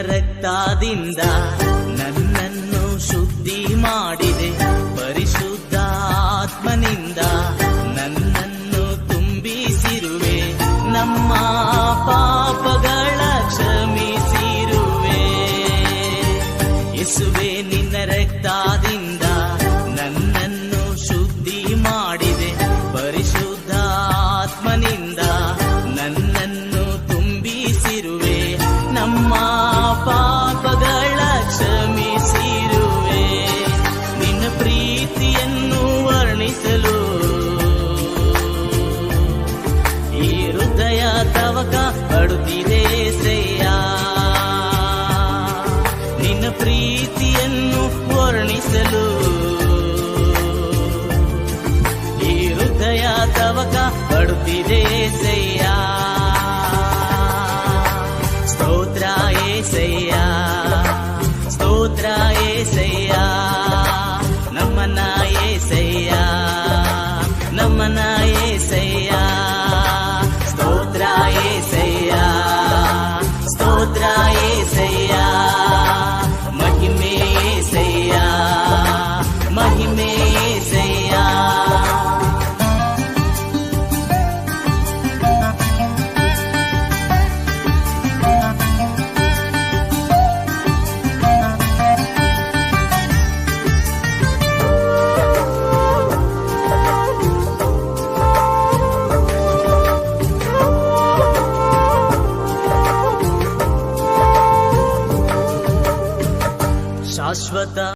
ರಕ್ತದಿಂದ ನನ್ನನ್ನು ಶುದ್ಧಿ ಮಾಡಿದೆ. ಪರಿಶುದ್ಧ ಆತ್ಮನಿಂದ ನನ್ನನ್ನು ತುಂಬಿಸಿರುವೆ. ನಮ್ಮ ಪಾಪಗಳ ಕ್ಷಮಿಸಿರುವೆ. ಎಸುವೆ ನಿನ್ನ ರಕ್ತದಿಂದ ನಮ್ಮ ಪಾಪಗಳ ಕ್ಷಮಿಸಿರುವೆ. ನಿನ್ನ ಪ್ರೀತಿಯನ್ನು ವರ್ಣಿಸಲು. ಈ ಹೃದಯ ತವಕ ಪಡುತ್ತಿದೆ ಸೆಯ್ಯ ನಿನ್ನ ಪ್ರೀತಿಯನ್ನು ವರ್ಣಿಸಲು. ಈ ಹೃದಯ ತವಕ ಪಡುತ್ತಿದೆ ಸೆಯ್ಯ ఏసయ్యా ಶಾಶ್ವತ